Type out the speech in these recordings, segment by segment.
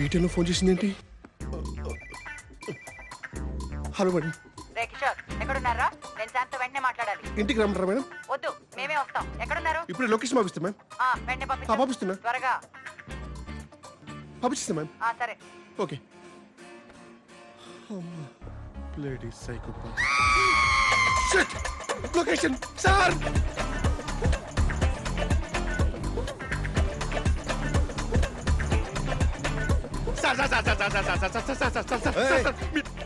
ఈ టైంలో ఫోన్ చేసింది ఏంటి హలో మేడం. రే కిషోర్ ఎక్కడున్నారా? నేను శాంత్ వెంటనే మాట్లాడాలి. ఇంటికి రమ్మంటారా మేడం? వద్దు మేమే వస్తాం. ఎక్కడున్నారు? ఇప్పుడే లొకేషన్ పంపిస్తాం మ్యామ్ ఆ, వెంటనే ఆ, పంపించు పంపిస్తున్నా. త్వరగా. పంపిస్తాం మ్యామ్ ఆ సరే. ఓకే. లేడీ సైకోపా లొకేషన్ సార్!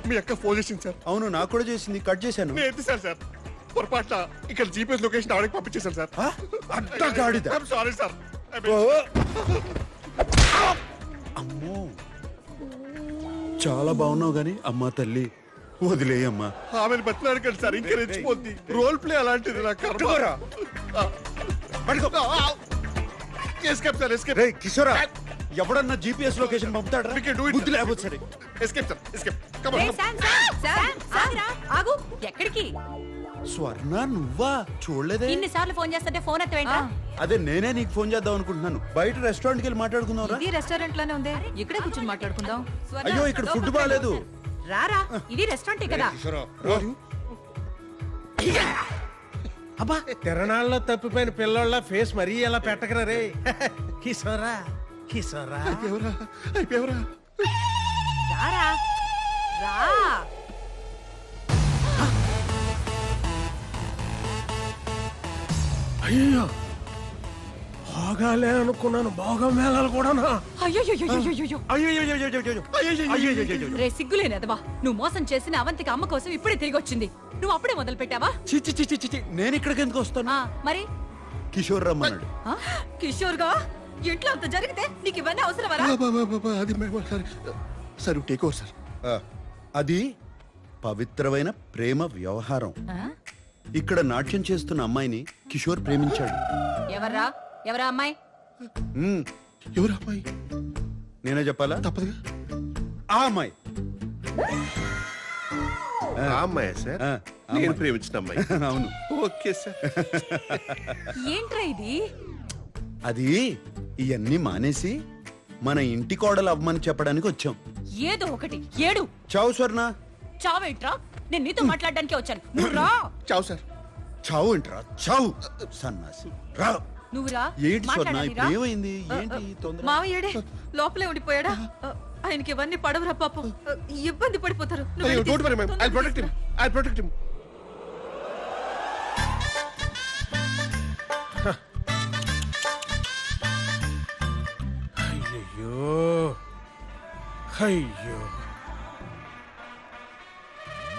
మీ- అక్క ఫోన్ చేసింది సార్. అవును నాకు కూడా చేసింది. కట్ చేశాను. నేను ఎత్తి సార్ సార్? పొరపాట్ల ఇక్కడ జీపీఎస్ లొకేషన్ ఆవిడకి పంపించేశాను సార్. ఆ? అడ్డగాడిద. ఐఎమ్ సారీ సార్ ఓ! అమ్మో. చాలా బాగున్నావు గాని అమ్మా తల్లి. వదిలేయమ్మా. ఆమెను బతిలాడకండి సార్ ఇంకా రెచ్చిపోద్ది. రోల్ ప్లే అలాంటిది నాకు పట్టుకోరా. ఎస్కేప్ సార్ ఎస్కేప్ రే కిషోరా. ఎవడన్నా జీపీఎస్ లొకేషన్ పంపుతాడా. బుద్ధి లేకపోతే సరే. Escape sir escape come on ఆగు. ఎక్కడికి? స్వర్ణ నువ్వా? చూడలేదే. ఇన్నిసార్లు ఫోన్ చేస్తుంటే ఫోన్ ఎత్తవేంట్రా? అదే నేనే నీకు ఫోన్ చేద్దాం అనుకుంటున్నాను. బయట రెస్టారెంట్కి వెళ్ళి మాట్లాడుకుందాం ఇది రెస్టారెంట్లోనే ఉంది. ఇక్కడే కూర్చొని మాట్లాడుకుందాం. స్వర్ణ, అయ్యో ఇక్కడ ఫుడ్ బాగాలేదు. రారా ఇది రెస్టారెంటే కదా. అబ్బా. తిరణాల్లో తప్పిపోయిన పిల్లోళ్ళ ఫేస్ మరీ ఎలా పెట్టకరా రే? కిషోరా. కిషోరా అయిపోయావరా అయిపోయావరా రారా? రా. అయ్యో బాగాలే అనుకున్నాను. బాగా మేళాలు కూడానా? అయ్యో అయ్యో రే సిగ్గులేనదవా నువ్వు మోసం చేసిన అవంతికి అమ్మ కోసం ఇప్పుడే తిరిగి వచ్చింది నువ్వు అప్పుడే మొదలు పెట్టావా చిచ్చి చిచ్చి చిచ్చి నేను ఇక్కడికి ఎందుకు వస్తాను ఆ, మరి కిషోర్ రమ్మన్నాడు ఆ? కిషోర్గా ఇంట్లో అంత జరిగితే నీకు ఇవన్నీ అవసరమరా అది sir. Sir take over sir ఆ, అది పవిత్రమైన ప్రేమ వ్యవహారం? ఇక్కడ నాట్యం చేస్తున్న అమ్మాయిని కిషోర్ ప్రేమించాడు. ఎవర్రా ఎవరా అమ్మాయి? మ్మ్, ఎవరు అమ్మాయి? నేనే చెప్పాలా? తప్పదుగా. ఆ అమ్మాయి. ఆ అమ్మాయి సార్? నేను. ప్రేమించిన అమ్మాయి. అవును. Okay sir. ఏంట్రా ఇది? అది ఇవన్నీ మానేసి మన ఇంటి కోడలు అవ్వమని చెప్పడానికి వచ్చాం. ఏదో ఒకటి. ఏడు. చావు స్వర్ణ. చావేంట్రా నేను నీతో మాట్లాడడానికే వచ్చాను. నువ్వు రా. చావు సార్. చావు ఏంట్రా? చావు. సన్నాసి. రా. నువ్వు రా. ఏంటి స్వర్ణ? మాట్లాడాలి రా. ఇప్పుడు ఏమైంది ఏంటి తొందర? మావయ్యడే లోపలే ఉండిపోయాడా? ఆయనకి ఇవన్నీ పడవరా పాపం. ఇబ్బంది పడిపోతారు. నువ్వు వెళ్ళి తొందరగా ఐ ప్రొటెక్ట్ హిమ్ అయ్యో అయ్యో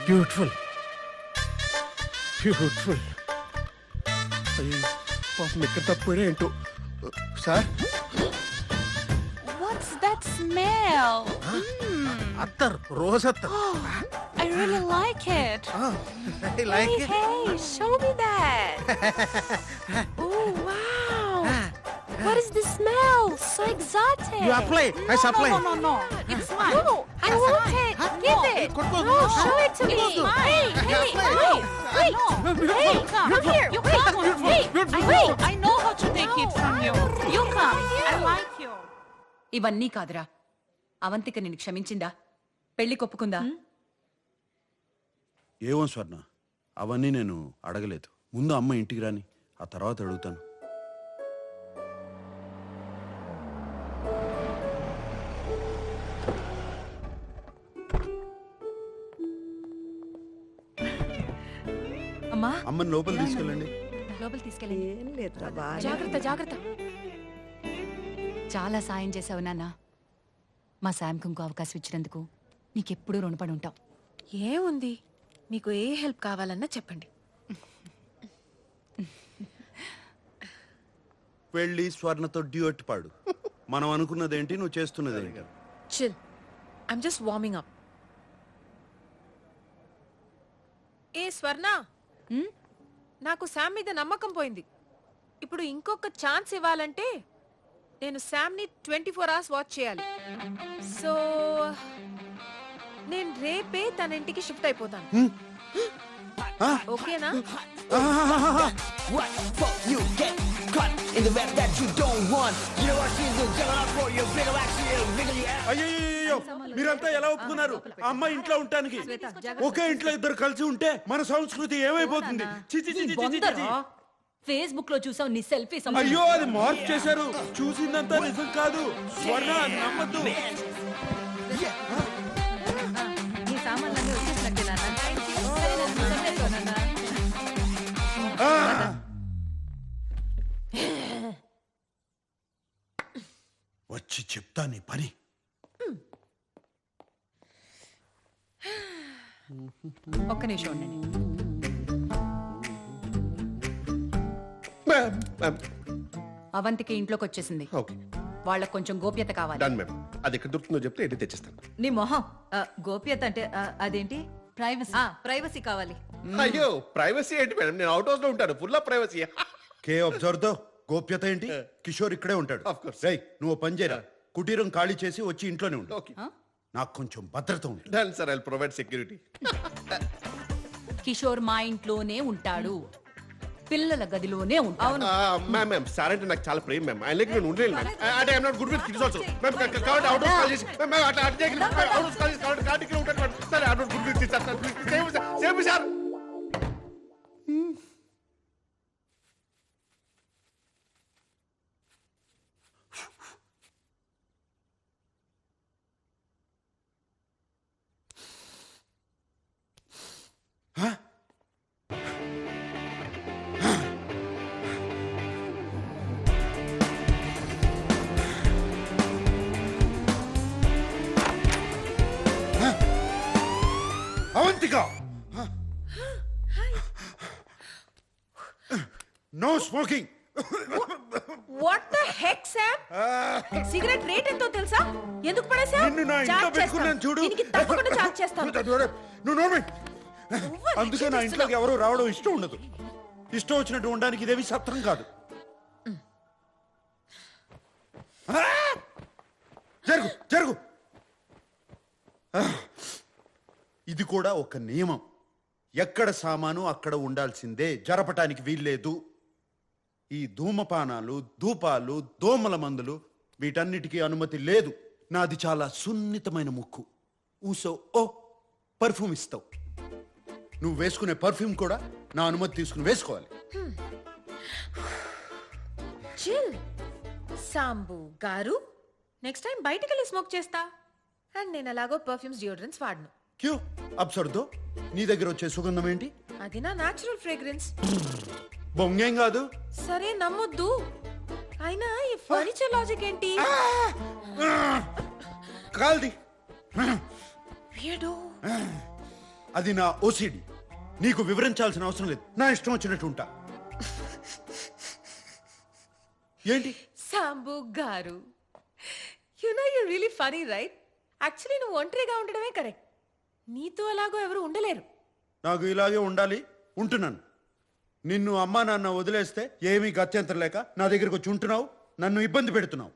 బ్యూటిఫుల్ బ్యూటిఫుల్ అయ్యో పాపం ఎక్కడ తప్పిపోయినా ఏంటో సార్ What's that smell? అత్తర్ రోజ్ అత్తర్ I really like it. Like Hey, hey, show me that. oh, wow. What is the smell? So exotic. You apply I supply No, no, no, no. It's mine. No, I want it. Give it. No, show it to me. Hey, hey, wait, wait. Hey, come here. You come. Hey, I know. I know how to take it from you. You come. I like you. ఇవన్నీ కాదురా అవంతిక నిన్ను క్షమించిందా పెళ్ళి కొప్పుకుందా ఏమో స్వర్ణ అవన్నీ నేను అడగలేదు ముందు అమ్మ ఇంటికి రాని ఆ తర్వాత అడుగుతాను అమ్మని లోపల తీసుకెళ్ళండి. లోపల తీసుకెళ్ళండి. జాగ్రత్త జాగ్రత్త. చాలా సాయం చేసావు నాన్న. మా శాంకు ఇంకో అవకాశం ఇచ్చినందుకు నీకెప్పుడూ రుణపడి ఉంటాం ఏముంది? మీకు ఏ హెల్ప్ కావాలన్నా చెప్పండి. వెళ్ళి స్వర్ణతో డ్యూట్ పాడు. మనం అనుకున్నదేంటి నువ్వు చేస్తున్నదేంటి? Chill. I'm just warming up ఏ స్వర్ణ? నాకు శామ్ మీద నమ్మకం పోయింది. ఇప్పుడు ఇంకొక ఛాన్స్ ఇవ్వాలంటే నేను శామ్ని ట్వంటీ ఫోర్ అవర్స్ వాచ్ చేయాలి. సో నేను రేపే తన ఇంటికి షిఫ్ట్ అయిపోతాను. ఓకేనా? In the rap that you don't want. You know what she's up for your bigger action, bigger yeah. అయ్యో మీరంతా ఎలా ఒప్పుకున్నారు? అమ్మాయి ఇంట్లో ఉండటానికి. ఒకే ఇంట్లో ఇద్దరు కలిసి ఉంటే మన సంస్కృతి ఏమైపోతుంది? చి, చి, చి, చి, చి, చి, చి. ఫేస్బుక్లో చూసావు నీ సెల్ఫీ అయ్యో అది మార్క్ చేశారు. చూసిందంతా నిజం కాదు. స్వర్ణ నమ్మద్దు. వచ్చి చెప్తా నీ పని. ఒక్క నిమిషం ఉండండి. మ్యామ్ మ్యామ్ అవంతికి ఇంట్లోకి వచ్చేసింది ఓకే వాళ్ళకి కొంచెం గోప్యత కావాలి. డన్ మ్యామ్ అది ఎక్కడ దొరుకుతుందో చెప్తే ఎటు తెచ్చిస్తాను. నీ మొహం ఆ, గోప్యత అంటే ఆ, అదేంటి? ప్రైవసీ ప్రైవసీ కావాలి. అయ్యో ప్రైవసీ ఏంటి మేడం నేను అవుట్ హౌస్లో ఉంటాను. ఫుల్ ఆఫ్ ప్రైవసీ కే అబ్జర్వ్తో గోప్యత ఏంటి? కిషోర్ ఇక్కడే ఉంటాడు. Of course. రేయ్ నువ్వు ఓ పని చేయరా? కుటీరం ఖాళీ చేసి వచ్చి ఇంట్లోనే ఉండు ఓకే నాకు కొంచెం భద్రత ఉంటుంది done sir I provide security Kishore మా ఇంట్లోనే ఉంటాడు పిల్లల గదిలోనే ఉంటాడు మ్యామ్ మ్యామ్ సార్ అంటే నాకు చాలా ప్రేమ మ్యామ్ ఆయన నేను ఉండలేను మ్యామ్ అంటే I'm not good with kids also ma'am కాబట్టి అవుట్ హౌస్ కాల్ చేసి మ్యామ్ అట్లా అట్లా అవుట్ హౌస్ కాల్ చేసి కాబట్టి కాబట్టి ఇక్కడ ఉంటాను ma'am sir I'm not good with sir same same sir smoking what the heck Sam cigarette rate ఎంతో తెలుసా? ఎందుకు పడేసా నిన్ను నా ఇంట్లో పెట్టుకున్నాను చూడు. దీనికి తప్పకుండా చార్జ్ చేస్తాను. నువ్వు నోర్మి అందుకే నా ఇంట్లోకి ఎవరు రావడం ఇష్టం ఉండదు. ఇష్టం వచ్చినట్టు ఉండడానికి ఇదేమి సత్రం కాదు! జరుగు జరుగు! ఇది కూడా ఒక నియమం. ఎక్కడ సామాను అక్కడ ఉండాల్సిందే. జరపటానికి వీల్లేదు. ఈ ధూమపానాలు ధూపాలు దోమల మందులు వీటన్నిటికీ అనుమతి లేదు. నాది చాలా సున్నితమైన ముక్కు. ఊసో ఓ పర్ఫ్యూమ్ ఇస్తావు. నువ్వు వేసుకునే పర్ఫ్యూమ్ కూడా నా అనుమతి తీసుకుని వేసుకోవాలి. చిల్ సాంబు గారు నెక్స్ట్ టైం బయటికి వెళ్ళి స్మోక్ చేస్తా. అండ్ నేను అలాగో పర్ఫ్యూమ్స్ డియోడ్రెంట్స్ వాడను. క్యూ అబ్సర్దో నీ దగ్గర వచ్చే సుగంధం ఏంటి? అది నా న్యాచురల్ ఫ్రేగ్రెన్స్ బొంగేం కాదు? సరే నమ్మొద్దు. అయినా ఈ ఫర్నిచర్ లాజిక్ ఏంటి? కాల్ది. అది నా ఓసిడి నీకు వివరించాల్సిన అవసరం లేదు. నా ఇష్టం వచ్చినట్టు ఉంటా. ఏంటి? Sambu garu. You know you really funny right actually నువ్వు ఒంటరిగా ఉండడమే కరెక్ట్ నీతో అలాగో ఎవరు ఉండలేరు. నాకు ఇలాగే ఉండాలి. ఉంటున్నాను. నిన్ను అమ్మా నాన్న వదిలేస్తే ఏమీ గత్యంతరం లేక నా దగ్గరకు వచ్చి ఉంటున్నావు? నన్ను ఇబ్బంది పెడుతున్నావు?